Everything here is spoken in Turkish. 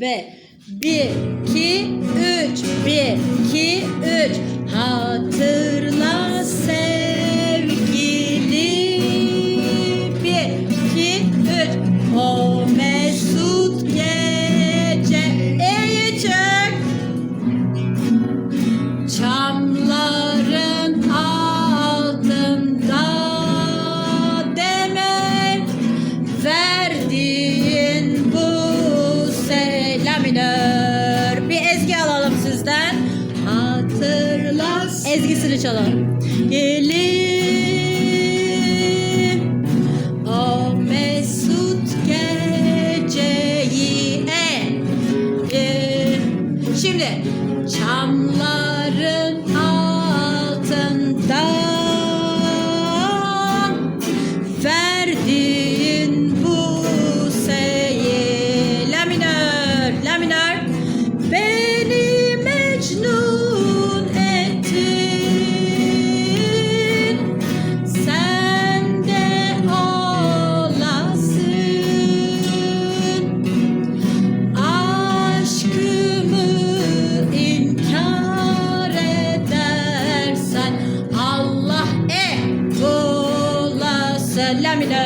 ve bir, iki, üç, bir, iki, üç. Hatırla minör. Bir ezgi alalım sizden. Hatırla. Ezgisini çalalım. Gelin o mesut geceyi en ee, Şimdi çamların altında എല്ലാമില്ല